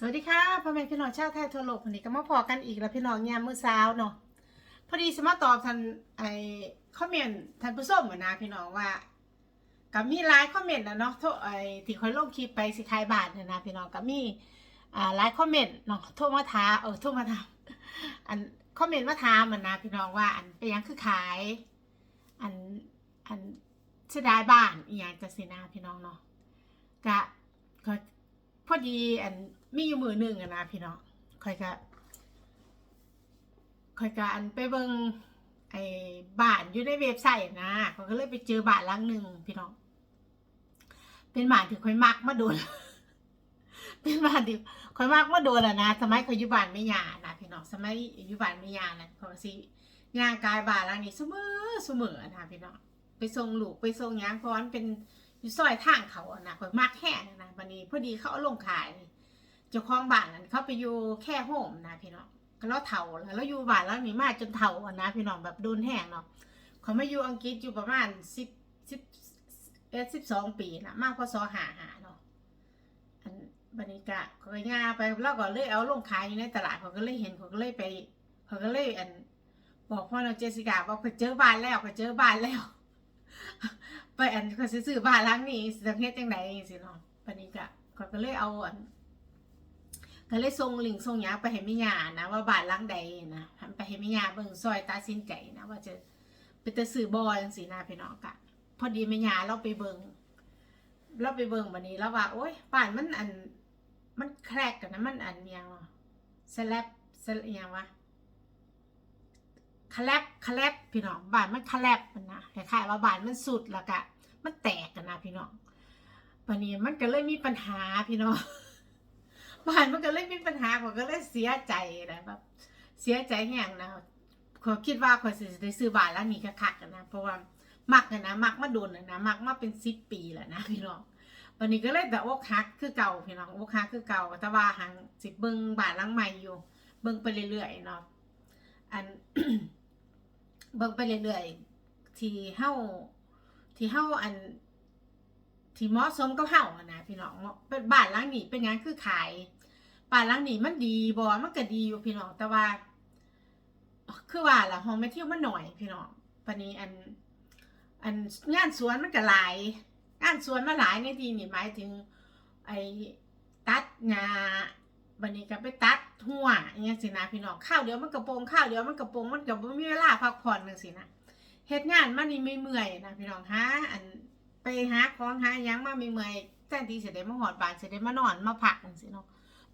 สวัสดีค่ะพ่อแม่พี่น้องชาวไทยทั่วโลกวันนี้ก็มาพอกันอีกแล้วพี่น้องยามมื้อเช้าเนาะพอดีสมาตอบทันไอ้คอมเมนต์ท่านผู้ชมเหมือนนะพี่น้องว่าก็มีหลายคอมเมนต์นะเนาะทษไอ้ที่คอยลงคลิปไปสิขายบาทเนี่ยนะพี่น้องก็มีอ่าหลายคอมเมนต์เนาะโทรมาถามเออโทรมาถามอันคอมเมนต์มาถามเหมือนนะพี่น้องว่าอันเป็นยังคือขายอันอันเสียดายบ้านอีหยังจะสินะพี่น้องเนาะก็ก็ พอดีอันมีอยู่มือหนึ่งอะนะพี่น้องคอยกะคอยกะอันไปเบิงไอ้บ้านอยู่ในเว็บไซต์นะเขาก็เลยไปเจอบ้านหลังหนึ่งพี่น้อง เป็นบ้านที่คอยมักมาโดน เป็นบ้านที่คอยมักมาโดนอะนะสมัยคอยอยู่บ้านไม่ยานะพี่น้องสมัยอยู่บ้านไม่ยานะเขาสิย่างกายบ้านหลังนี้เสมอเสมอนะพี่น้องไปส่งลูกไปส่งยังเพราะมันเป็น อยู่ซอยทางเขาอะนะข่อยมากแค่นะนะวันนี้พอดีเขาเอาลงขายเจ้าของบ้านนั้นเขาไปอยู่แค่โฮมนะพี่น้องก็แล้วเฒ่าแล้วแล้วอยู่บ้านแล้วนี่มาจนเฒ่าอะนะพี่น้องแบบโดนแห้งเนาะเขามาอยู่อังกฤษอยู่ประมาณสิบสิบเอ็ดสิบสองปีนะมากพอซอหาหาเนาะอันบันิกะเขาก็ย่าไปแล้วก็เลยเอาลงขายอยู่ในตลาดเขาก็เลยเห็นเขาก็เลยไปเขาก็เลยอันบอกพ่อน้องเจสสิก้าว่าไปเจอบ้านแล้วไปเจอบ้านแล้ว ไปอันเขาสิซื้อบ้านหลังนี้สิจะเฮ็ดจังไดสิเนาะปานนี้ก็ก็เลยเอาอันก็เลยส่งลิงก์ส่งหยังไปให้แม่ย่านะว่าบ้านหลังใดนะไปให้แม่ย่าเบิ่งซอยตัดสินใจนะว่าจะไปจะซื้อบ่จังซี่นะพี่น้องกะพอดีแม่ย่าเราไปเบิ่งเราไปเบิ่งบัดนี้แล้วว่าโอ๊ยบ้านมันอันมันแครกกันนะมันอันเนียงว่ะสแลบสแลบยังวะ คาแลบคาแลบพี่น้องบานมันคาแลบมันนะคล้ายๆว่าบานมันสุดแล้วก็มันแตกกันนะพี่น้องวันนี้มันก็เลยมีปัญหาพี่น้องบานมันก็เลยมีปัญหาผมก็เลยเสียใจนะแบบเสียใจแห้งนะขอคิดว่าขอยสิได้ซื้อบ้านแล้วนี่ก็คักกันนะเพราะว่ามักกันนะมักมาโดนนะมักมาเป็นสิบปีแล้วนะพี่น้องวันนี้ก็เลยแต่โอกหักคือเก่าพี่น้องโอกหักคือเก่าแต่ว่าหังสิเบิ่งบ้านหลังใหม่อยู่ เบิ่งไปเรื่อยๆเนาะอัน เบิ่งไปเรื่อยๆที่เฮาที่เฮาอัน ที่เหมาะสมกับเฮาอะนะพี่น้องเนาะเป็นบ้านหลังนี้เป็นหยังคือขายบ้านหลังนี้มันดีบ่มันก็ดีอยู่พี่น้องแต่ว่า คือว่าล่ะห้องแม่เที่ยวมันหน่อยพี่น้องปานี้อันอันงานสวนมันก็หลาย งานสวนมาหลายในที่นี่หมายถึง ไอ้ตัดหญ้า บันนี้ก็ไปตัดหัวอย่างเงี้ยสินะพี่น้องข้าวเดี๋ยวมันกระโปรงข้าวเดี๋ยวมันกระโปรงมันก็บ่มีเวลาพักผ่อนจังซี่นะเฮ็ดงานมันนี่ไม่เมื่อยนะพี่น้องหาอันไปหาของหายังมาไม่เมื่อยแทนที่สิได้มาหอดบานสิได้มานอนมาพักจังซี่เนาะ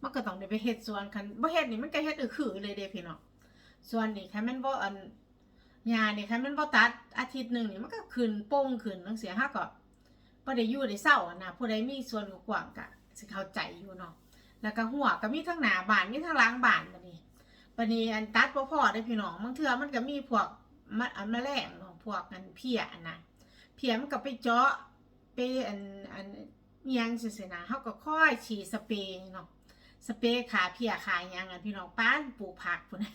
มันก็ต้องได้ไปเฮ็ดสวนคันบ่เฮ็ดนี่มันก็เฮ็ดอือคือเลยเด้พี่น้องส่วนนี่คันมันบ่อันหญ้านี่ยคันมันบ่ตัดอาทิตย์หนึ่งนี่มันก็ขึ้นโป่งขึ้นจังซี่ฮะก็บ่ได้อยู่ได้เศร้าอะนะผู้ใดมีส่วนกว้างก็สิเข้าใจอยู่เนาะ แล้วก็หัวก็มีทั้งหนาบ้านมีทั้งหลังบ้านบัดนี้บัดนี้อันตัดบ่พอได้พี่น้องบางเทื่อมันก็มีพวกมะอันแมลงเนาะพวกอันเพี้ยนะเพี้ยมันก็ไปเจาะไปอันอันยังซื่อๆนะเฮาก็ค่อยฉีดสเปรย์เนาะสเปรย์ขาเพี้ยขายังอันพี่น้องป้านปลูกผักพุ่น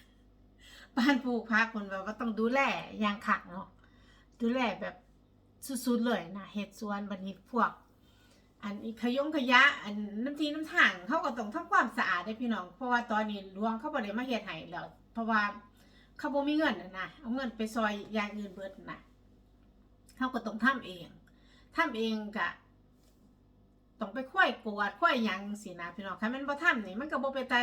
ป้านปลูกผักพุ่นแบบว่าต้องดูแลยางคักเนาะดูแลแบบสุดๆเลยนะเฮ็ดสวนบันี้พวก อันอีขยงขยะ อันน้ำทีน้ำถังเขาก็ต้องทำความสะอาดได้พี่น้อง เพราะว่าตอนนี้หลวงเขาบ่ได้มาเฮ็ดให้แล้วเพราะว่าเขาบ่มีเงินนะเอาเงินไปซอยอย่างอื่นเบิดนะเขาก็ต้องทำเองทำเองกะต้องไปค่อยกวาดค่อยยังสินะพี่น้องคันมันบ่ทำนี่มันก็บ่เป็นแต่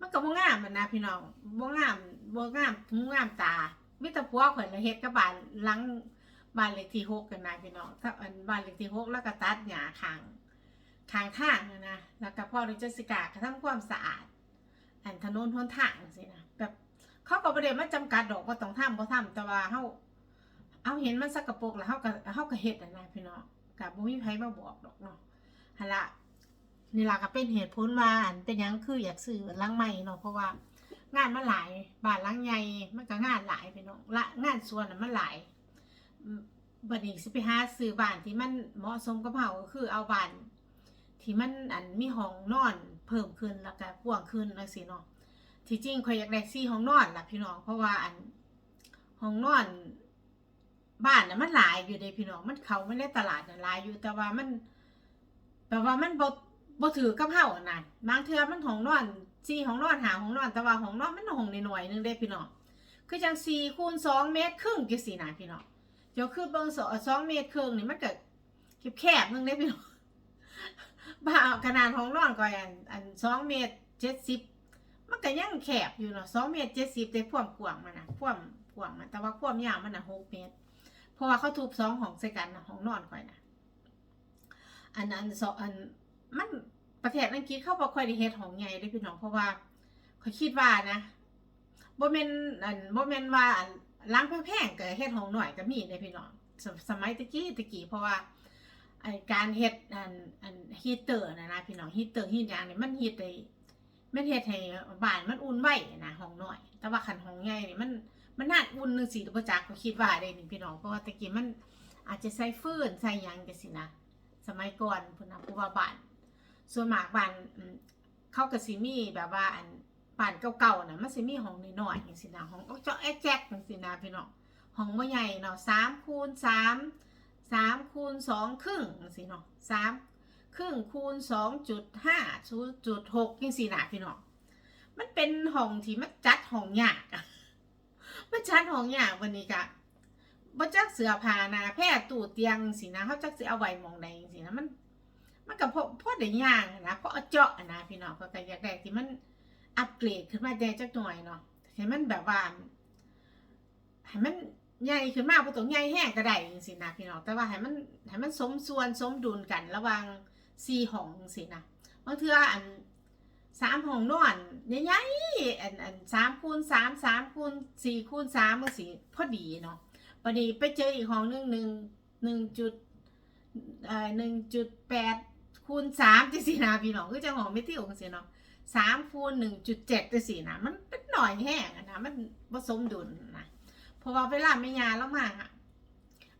มันก็บ่งามันนะพี่น้องบ่งามบ่งามหูงามตามีแต่ผัวข่อยละเฮ็ดกับบ้านหลัง บ้านเลขที่หกกันนะพี่น้องถ้าอันบ้านเลขที่หกแล้วก็ตัดหญ้าคางคางทางนะนะแล้วก็พ่อหรือเจสิกาก็ทำความสะอาด อันถนนหนทางสินะแบบเขาก็ประเดี๋ยวมาจำกัดดอกว่าต้องทำบ่ทำแต่ว่าเฮาเอาเห็นมันสักกระปรกแล้วเฮาก็เฮาก็เฮ็ดอะนะพี่น้องกับบ่มีไผมาบอกดอกเนาะหั่นละนี่ล่ะก็เป็นเหตุผลว่าอันเป็นยังคืออยากซื้อลังใหม่เนาะเพราะว่างานมันหลายบ้านลังใหญ่มันก็งานหลายพี่น้องละงานสวนมันหลาย บัดนี้สิไปหาซื้อบ้านที่มันเหมาะสมกับเฮาก็คือเอาบ้านที่มันอันมีห้องนอนเพิ่มขึ้นแล้วก็กว้างขึ้นจังซี่เนาะที่จริงข่อยอยากได้สี่ห้องนอนล่ะพี่น้องเพราะว่าอันห้องนอนบ้านน่ะมันหลายอยู่เด้พี่น้องมันเขาไม่ได้ตลาดน่ะหลายอยู่แต่ว่ามันแต่ว่ามันบ่บ่ถือกับเฮาอะนะบางเทื่อมันห้องนอนสี่ห้องนอนหาห้องนอนแต่ว่าห้องนอนมันห้องน้อยๆนึงเด้พี่น้องคือจัง4คูณ2เมตรครึ่งจังซี่นะพี่น้อง เดี๋ยวคือเบิ่งสองเมตรครึ่งนี่มันก็แคบๆนึงเด้พี่น้องบ้าขนาดห้องนอนก็อันอัน2เมตร70มันก็ยังแคบอยู่เนาะ2เมตร70แต่ความกว้างมันน่ะความกว้างมันแต่ว่าความยาวมันน่ะ6เมตร เพราะว่าเขาทุบสองห้องใส่กันนะห้องนอนก่อยนะอันอันสองอันมันประเทศอังกฤษเขาบอกค่อยได้เฮ็ดห้องใหญ่ได้พี่น้องเพราะว่าเขาคิดว่านะบ่แม่นอันบ่แม่นว่าอัน ล้างแพงๆก็เฮ็ดห้องน้อยก็มีได้พี่น้องสสมัยตะกี้ตะกี้เพราะว่าไอการเฮ็ดอันอันฮีเตอร์นะนะพี่น้องฮีเตอร์ฮีทอย่างนี่มันเฮ็ดได้มันเฮ็ดให้บ้านมันอุ่นไว้นะห้องน้อย แต่ว่าคันห้องใหญ่นี่มันมันน่าอุ่นนึงสิประจักก็คิดว่าได้นี่พี่น้องเพราะว่าตะกี้มันอาจจะใส่ฟืนใส่หยังจังซี่นะสมัยก่อนพุ่นนะเพราะว่าบ้านส่วนมากบ้านเขาก็สิมีแบบว่าอัน บ้านเก่าๆนะมันสิมีห้องน้อยๆจังซี่นะห้องเจาะแอ๊ะแจ๊กจังซี่นะพี่น้องห้องบ่ใหญ่เนาะ3คูณ3 3คูณ2ครึ่งจังซี่เนาะ3ครึ่งคูณ2.5 0.6จังซี่นะพี่น้องมันเป็นห้องที่มันจัดห้องยากมันชันของยางวันนี้กะบ่จักเสือผ้านาแพร่ตู้เตียงสินะเขาจักสิเอาไว้มองใดจังซี่นะมัน มันก็พอพอได้ย่างนะเพราะเอเจาะนะพี่น้องก็ก็อยากได้ที่มัน อัปเกรดขึ้นมาได้จักหน่อยเนาะให้มันแบบว่าให้มันใหญ่ขึ้นมาบ่ต้องใหญ่แห้งก็ได้จังซี่นะพี่น้องแต่ว่าให้มันให้มันสมส่วนสมดุลกันระหว่าง4ห้องจังซี่นะบางเทื่ออันสามห้องนอนใหญ่ๆอันอันสามคูณสามสามคูณสี่คูณสามมันสิพอดีเนาะพอดีไปเจออีกห้องหนึงหนึ่งหนึ่งจุดเอ่อหนึ่งจุดแปดคูณสามจังสี่นะพี่น้องก็จะห้องไม่ที่องสิเนาะ สามคูณหนึ่งจุดเจ็ดจังสี่นะมันเป็นหน่อยแห้งนะมันผสมดุลนะเพราะว่าเวลาไม่ยาแล้วมาอะ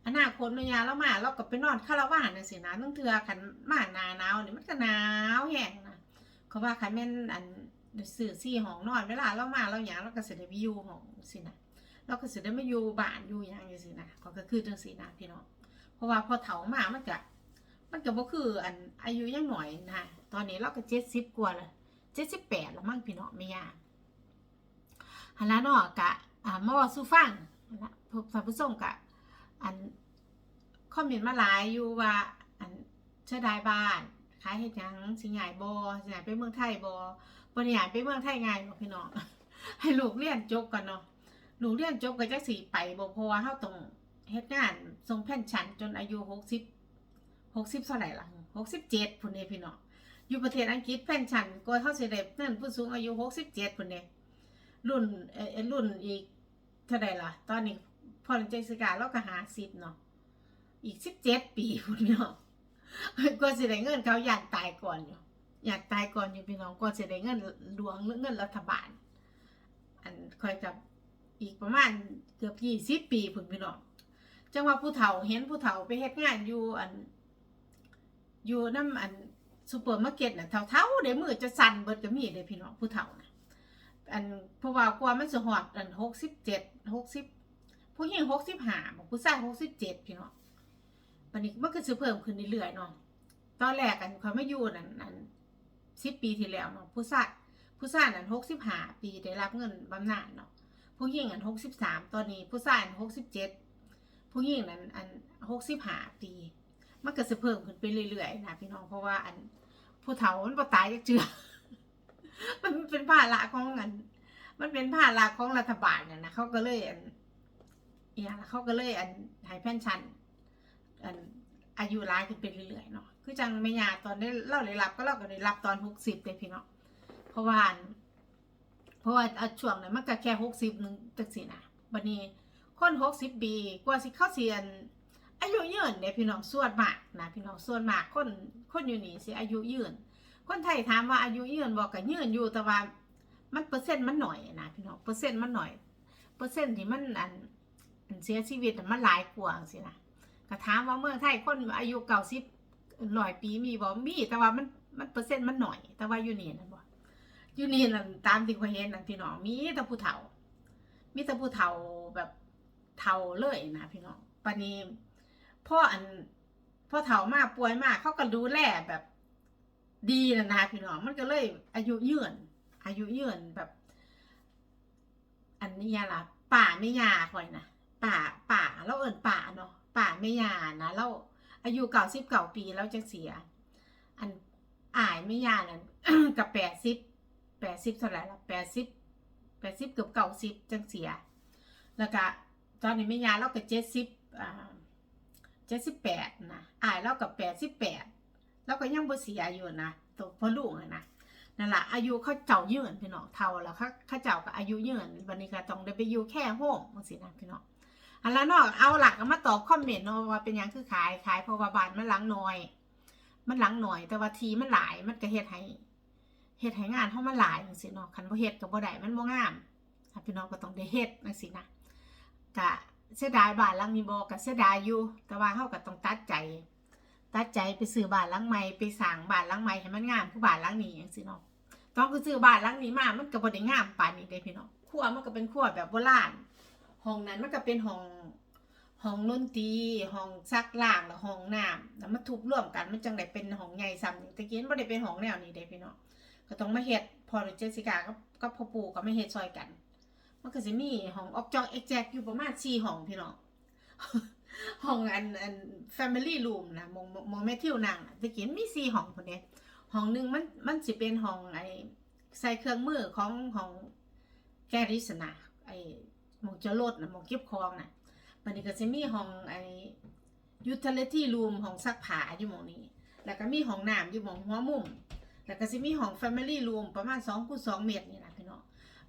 อนาคตไม่ยาแล้วมาเราก็ไปนอนคาราวานจังซี่นะตั้งเทื่อคันมาหนาหนาวนี่มันก็หนาวแห้งนะเขาว่าคันแม่นอันสื่อซี่ห้องนอนเวลาเรามาเราหยังเราก็เสิได้ไปอยู่ห้องสินะเราก็สิได้มาอยู่บ้านอยู่หยังจังซี่นะก็คือจังซี่นะพี่น้องเพราะว่าพอเฒ่ามามันก็มันก็บ่คืออันอายุยังหน่อยนะตอนนี้เราก็70กว่าแล้ ว78แปดล้วมั้งพี่น้องไม่ยากหันละเนาะกะอ่ามาว่าสู่ฟังนะท่านผู้ชมกะอันคอมเมนต์มาหลายอยู่ว่าอันเชื่อได้บ้านขายเฮ็ดหยังสิใหญ่บ่สิใหญ่ไปเมืองไทยบ่บ่ได้ใหญ่ไปเมืองไทยไงพี่น้องให้ลูกเรียนจบก่อนเนาะลูกเรียนจบก็จักสิไปบ่เพราะว่าเฮาต้องเฮ็ดงานส่งแผ่นชั้นจนอายุ60 60เท่าไหร่ล่ะ67พุ่นเด้พี่น้อง อยู่ประเทศอังกฤษแผ่นชันก็เฮาเสิได้เงินผู้สูงอายุ67พุ่นเด้รุ่นเออรุ่นอีกเท่าใดล่ะ ตอนนี้พอเจังสิกาเราก็50เนาะอีก17ปีพุ่นเนาะก็สิได้เงินเขาอยากตายก่อนอยู่อยากตายก่อนอยู่พี่น้องก็สิได้เงินหลวงหรือเงินรัฐบาล อันคอยกับอีกประมาณเกือบยี่สิบปีพุ่นพี่น้องจังว่าผู้เฒ่าเห็นผู้เฒ่าไปเฮ็ดงานอยู่อันอยู่น้ำอัน ซูเปอร์มาร์เก็ตน่ะเฒ่าๆเดี๋ยวมือจะสั่นเบิดก็มีเด้พี่น้องผู้เฒ่านะอันเพราะว่ากว่ามันสิฮอดอัน67 60ผู้หญิง65บอกผู้ชาย67พี่น้องวันนี้มันก็จะเพิ่มขึ้นเรื่อยๆเนาะตอนแรกกันเขาไม่อยู่นั่นนั่นสิบปีที่แล้วเนาะผู้ชายผู้ชายนั่นหกสิบห้าปีได้รับเงินบำนาญเนาะผู้หญิงอันหกสิบสามตอนนี้ผู้ชายอันหกสิบเจ็ดผู้หญิงนั้นอันหกสิบห้าปี มันก็จะเพิ่มขึ้นไปเรื่อยๆนะพี่น้องเพราะว่าอันผู้เฒ่ามันบ่ตายจักเจือมันเป็นภาระของอันมันเป็นภาระของรัฐบาลน่ะนะเขาก็เลยอันอย่างเขาก็เลยอันให้แพ่นชันอันอายุร้ายขึ้นไปเรื่อยๆเนาะคือจังไม่ยาตอนได้เล่าเลยรับก็เล่าก็ได้รับตอนหกสิบเลยพี่เนาะเพราะว่าเพราะว่าช่วงนั้นมันก็แค่หกสิบหนึ่งจักสินะวันนี้คนหกสิบปีกว่าสิเข้าเสียน อายุยืนเนี่ยพี่น้องส่วนมากนะพี่น้องส่วนมากคนคนอยู่นี่สิอายุยืน คนไทยถามว่าอายุยืนบอกกับยืนอยู่แต่ว่ามันเปอร์เซ็นต์มันหน่อยนะพี่น้องเปอร์เซ็นต์มันหน่อย เปอร์เซ็นต์ที่มันอันเสียชีวิตมันหลายกว่าสินะก็ถามว่าเมืองไทยคนอายุเก่าสิบร้อยปีมีบ่มี แต่ว่ามันมันเปอร์เซ็นต์มันหน่อย แต่ว่าอยู่นี่นั่นบ่อยู่นี่นั่นตามที่เขาเห็นนั่นพี่น้องมีแต่ผู้เฒ่า มีแต่ผู้เฒ่าแบบเฒ่าเลยนะพี่น้องปานนี้ พ่ออันพ่อเฒ่ามากป่วยมากเขาก็ดูแลแบบ ดีนะนะพี่น้องมันก็เลย อายุยืนอายุยืนแบบ อันนี้ยาละป่าไม่ยาคอยนะป่าป่าเราเอิ้นป่าเนาะป่าไม่ยานะเราอายุเก่าสิบเก่าปีแล้วจะเสีย อันอายไม่ยานั่นกับแปดสิบแปดสิบเท่าไหร่ละแปดสิบแปดสิบเกือบเก่าสิบจังเสีย แล้วก็ตอนนี้ไม่ยาเราก็เจ็ดสิบอ่า เจ็ดสิบแปดนะอายเรากับแปดสิบแปดแล้วก็ยังบ่เสียอยู่นะตัวพ่อลูกอะนะนั่นแหละอายุเขาเจ้ายืนพี่น้องเท่าแล้วเขาเขาเจ้าก็อายุยืนวันนี้ก็ต้องได้ไปอยู่แค่โฮมจังซี่นะพี่น้องอันละเนอกเอาหลักมาตอบคอมเมนต์เนาะว่าเป็นยังคือขายขายเพราะว่าบ้านมันหลังน้อย มันหลังหน่อย แต่ว่าทีมันหลายมันก็เฮ็ดให้เฮ็ดให้งานเฮามันหลายจังซี่เนาะคันบ่เฮ็ดก็บ่ได้มันบ่งามพี่น้องก็ต้องได้เฮ็ดจังซี่นะก็ เสียดายบ้านหลังนี้บ่ก็เสียดายอยู่ แต่ว่าเฮาก็ต้องตัดใจ ตัดใจไปซื้อบ้านหลังใหม่ไปสร้างบ้านหลังใหม่ให้มันงามคือบ้านหลังนี้จังซี่เนาะตอนคือซื้อบ้านหลังนี้มา มันก็บ่ได้งามปานนี้เด้พี่น้องครัวมันก็เป็นครัวแบบโบราณห้องนั้นมันก็เป็นห้องห้องดนตรีห้องซักล้างแล้วห้องน้ำแล้วมันทุบร่วมกันมันจังได้เป็นห้องใหญ่ซ้ำตะกี้มันได้เป็นห้องแนวนี้เด้พี่น้องก็ต้องมาเฮ็ดพอหรือเจสิก้ากับกับพ่อปู่ก็มาเฮ็ดซอยกัน มันก็สิมีห้องออกจอกเอ็กแจกอยู่ประมาณ4ห้องพี่น้องห้องอันอัน family room นะมองมองแม่ทิวนางน่ะตะกี้มีสี่ห้องคนเนี้ยห้องหนึ่งมันมันสิเป็นห้องไอใส่เครื่องมือของของแกริสนะไอมองจะรถนะมองเก็บของนะมันนี้ก็จะมีห้องไอ utility room ห้องซักผ้าอยู่มองนี้ แล้วก็มีห้องน้ำอยู่มองหัวมุมแล้วก็จะมีห้อง family room ประมาณ2คูณ2เมตรนี่นะ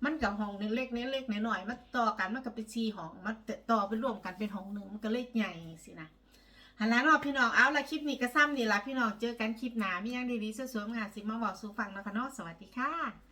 มันกับห้องหนึงเล็กๆเล็กๆน้อยๆมันต่อกันมันก็เป็นชีห้องมันต่อไปรวมกันเป็นห้องหนึ่งมันก็เลขใหญ่สินะหันหล้านาะพี่น้องเอาละคลิปนี้ก็ซ้ำนี่ละพี่น้องเจอกันคลิปหน้ามียังดีๆสวยๆงามสิมาบอกสู่ฟังนะคะเนาะสวัสดีค่ะ